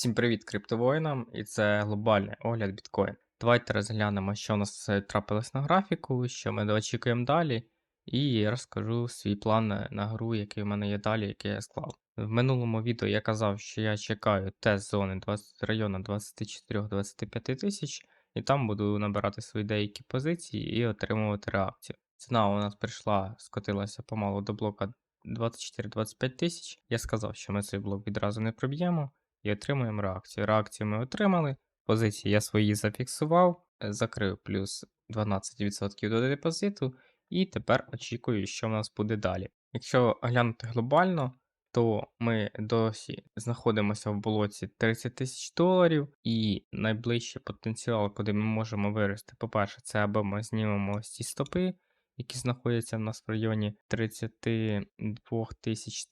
Всім привіт криптовоїнам, і це глобальний огляд біткоін. Давайте розглянемо, що у нас е, трапилось на графіку, що ми очікуємо далі, і розкажу свій план е, на гру, який в мене є далі, який я склав. В минулому відео я казав, що я чекаю тест зони 20 району 24-25 тисяч, і там буду набирати свої деякі позиції і отримувати реакцію. Ціна у нас прийшла, скотилася помалу до блока 24-25 тисяч. Я сказав, що ми цей блок відразу не проб'ємо і отримуємо реакцію. Реакцію ми отримали. Позиції я свої зафіксував, е, закрив плюс 12% до депозиту, і тепер очікую, що в нас буде далі. Якщо глянути глобально, то ми досі знаходимося в болоті 30 тисяч доларів, і найближчий потенціал, куди ми можемо вирости, по-перше, це або ми знімемо ці стопи, які знаходяться в нас в районі 32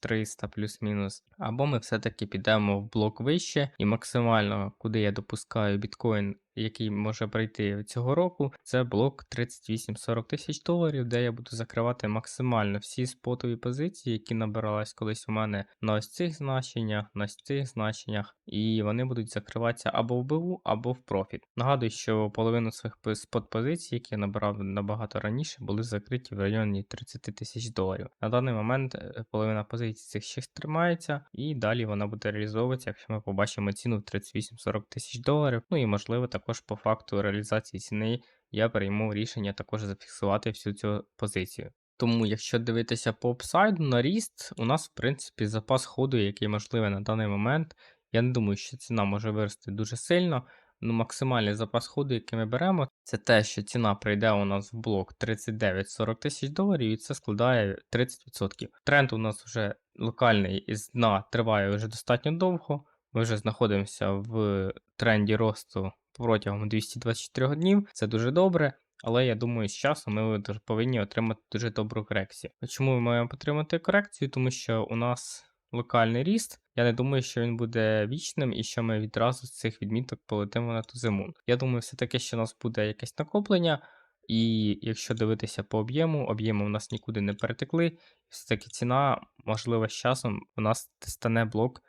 300 плюс-мінус. Або ми все-таки підемо в блок вище і максимально, куди я допускаю біткоін, який може прийти цього року, це блок 38-40 тисяч доларів, де я буду закривати максимально всі спотові позиції, які набирались колись у мене на ось цих значеннях, на ось цих значеннях, і вони будуть закриватися або в БУ, або в профіт. Нагадую, що половину своїх спот позицій, які я набирав набагато раніше, були закриті в районі 30 тисяч доларів. На даний момент е, половина позицій цих ще тримається, і далі вона буде реалізовуватися, якщо ми побачимо ціну в 38-40 тисяч доларів. Ну і можливо також по факту реалізації ціни я прийму рішення також зафіксувати всю цю позицію. Тому, якщо дивитися по апсайду на ріст, у нас, в принципі, запас ходу, який можливий на даний момент. Я не думаю, що ціна може вирости дуже сильно. Ну, максимальний запас ходу, який ми беремо, це те, що ціна прийде у нас в блок 39-40 тисяч доларів, і це складає 30%. Тренд у нас вже локальний із дна триває вже достатньо довго. Ми вже знаходимося в тренді росту протягом 224 днів. Це дуже добре. Але я думаю, з часом ми повинні отримати дуже добру корекцію. Чому ми маємо отримати корекцію? Тому що у нас локальний ріст. Я не думаю, що він буде вічним і що ми відразу з цих відміток полетимо на ту зиму. Я думаю, все-таки, що у нас буде якесь накоплення, і якщо дивитися по об'єму, об'єми у нас нікуди не перетекли. Все-таки ціна, можливо, з часом у нас стане блок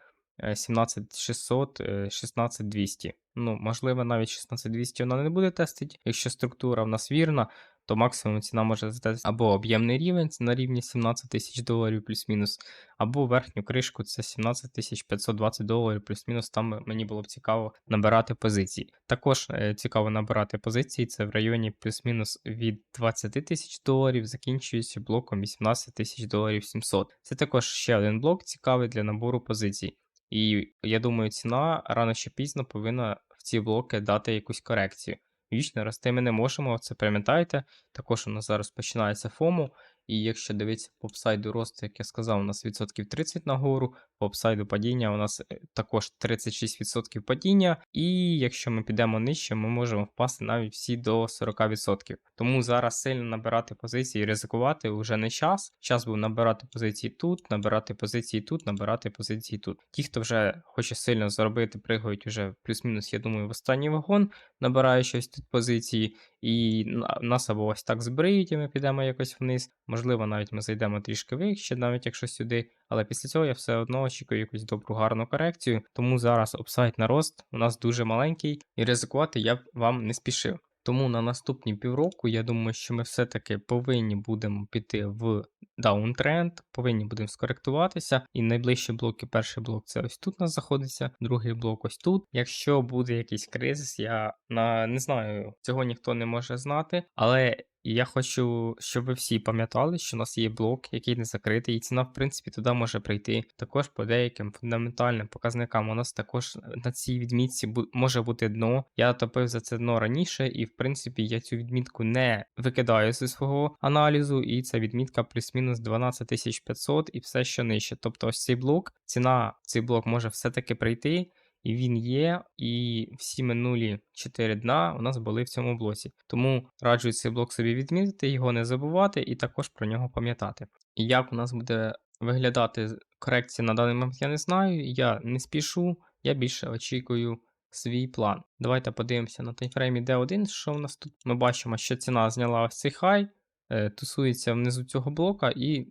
17600, 16200. Ну, можливо, навіть 16200 вона не буде тестити. Якщо структура в нас вірна, то максимум ціна може здатися або об'ємний рівень на рівні 17 тисяч доларів плюс-мінус, або верхню кришку це 17 520 доларів плюс-мінус. Там мені було б цікаво набирати позиції. Також е, цікаво набирати позиції, це в районі плюс-мінус від 20 тисяч доларів, закінчується блоком 18 тисяч доларів 700. Це також ще один блок цікавий для набору позицій. І я думаю, ціна рано чи пізно повинна в ці блоки дати якусь корекцію. Вічно рости ми не можемо, це пам'ятаєте. Також у нас зараз починається ФОМО, і якщо дивитися по апсайду росту, як я сказав, у нас відсотків 30 нагору, по апсайду падіння у нас е, також 36% падіння. І якщо ми підемо нижче, ми можемо впасти навіть всі до 40%. Тому зараз сильно набирати позиції і ризикувати вже не час. Час був набирати позиції тут, набирати позиції тут, набирати позиції тут. Ті, хто вже хоче сильно заробити, пригають вже плюс-мінус, я думаю, в останній вагон, набирає щось тут позиції, і нас або ось так збриють, і ми підемо якось вниз. Можливо, навіть ми зайдемо трішки вище, навіть якщо сюди. Але після цього я все одно очікую якусь добру гарну корекцію. Тому зараз обсайт на рост у нас дуже маленький, і ризикувати я б вам не спішив. Тому на наступні півроку я думаю, що ми все-таки повинні будемо піти в даунтренд, повинні будемо скоректуватися. І найближчі блоки, перший блок це ось тут у нас знаходиться, другий блок ось тут. Якщо буде якийсь кризис, я на не знаю, цього ніхто не може знати, але і я хочу, щоб ви всі пам'ятали, що у нас є блок, який не закритий, і ціна, в принципі, туди може прийти. Також по деяким фундаментальним показникам у нас також на цій відмітці може бути дно. Я топив за це дно раніше, і в принципі я цю відмітку не викидаю зі свого аналізу, і ця відмітка плюс-мінус 12500 і все що нижче. Тобто ось цей блок, ціна цей блок може все-таки прийти. І він є, і всі минулі 4 дна у нас були в цьому блоці. Тому раджу цей блок собі відмітити, його не забувати і також про нього пам'ятати. Як у нас буде виглядати корекція на даний момент, я не знаю. Я не спішу, я більше очікую свій план. Давайте подивимося на таймфреймі D1, що у нас тут. Ми бачимо, що ціна зняла ось цей хай. Е, тусується внизу цього блока, і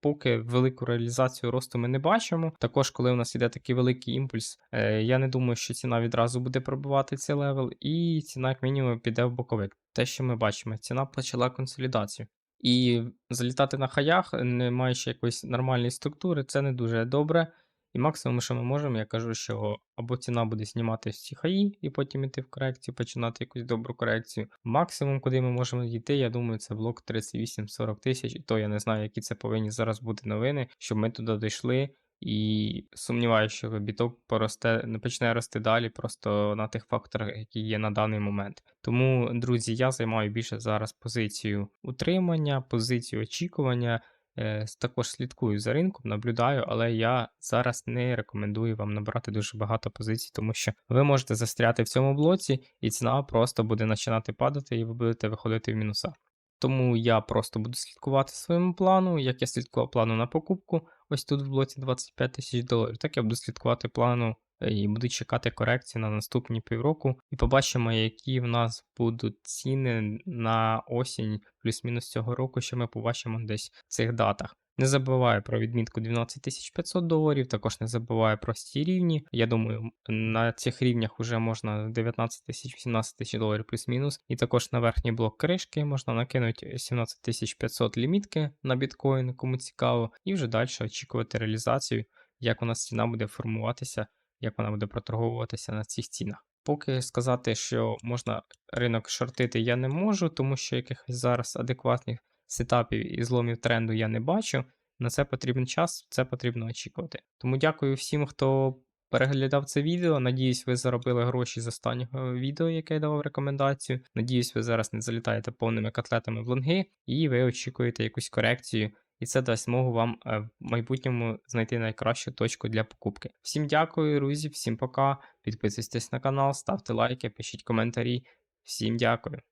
поки велику реалізацію росту ми не бачимо. Також, коли у нас іде такий великий імпульс, е, я не думаю, що ціна відразу буде пробивати цей левел, і ціна, як мінімум, піде в боковик. Те, що ми бачимо, ціна почала консолідацію. І залітати на хаях, не маючи якоїсь нормальної структури, це не дуже добре. І максимум, що ми можемо, я кажу, що або ціна буде знімати всі хаї і потім іти в корекцію, починати якусь добру корекцію. Максимум, куди ми можемо дійти, я думаю, це блок 38-40 тисяч, і то я не знаю, які це повинні зараз бути новини, щоб ми туди дійшли. І сумніваюся, що біток поросте, не почне рости далі, просто на тих факторах, які є на даний момент. Тому, друзі, я займаю більше зараз позицію утримання, позицію очікування. Е, також слідкую за ринком, наблюдаю, але я зараз не рекомендую вам набирати дуже багато позицій, тому що ви можете застряти в цьому блоці, і ціна просто буде починати падати, і ви будете виходити в мінуса. Тому я просто буду слідкувати своєму плану, як я слідкував плану на покупку, ось тут в блоці 25 тисяч доларів, так я буду слідкувати плану і буду чекати корекції на наступні півроку. І побачимо, які в нас будуть ціни на осінь плюс-мінус цього року, що ми побачимо десь в цих датах. Не забуваю про відмітку 12 500 доларів, також не забуваю про ці рівні. Я думаю, на цих рівнях вже можна 19 тисяч 18 тисяч доларів плюс-мінус. І також на верхній блок кришки можна накинути 17 500 лімітки на біткоін, кому цікаво, і вже далі очікувати реалізацію, як у нас ціна буде формуватися, як вона буде проторговуватися на цих цінах. Поки сказати, що можна ринок шортити, я не можу, тому що якихось зараз адекватних сетапів і зломів тренду я не бачу. На це потрібен час, це потрібно очікувати. Тому дякую всім, хто переглядав це відео. Надіюсь, ви заробили гроші з останнього відео, яке я давав рекомендацію. Надіюсь, ви зараз не залітаєте повними котлетами в лонги, і ви очікуєте якусь корекцію. І це дасть змогу вам е, в майбутньому знайти найкращу точку для покупки. Всім дякую, друзі, всім пока. Підписуйтесь на канал, ставте лайки, пишіть коментарі. Всім дякую.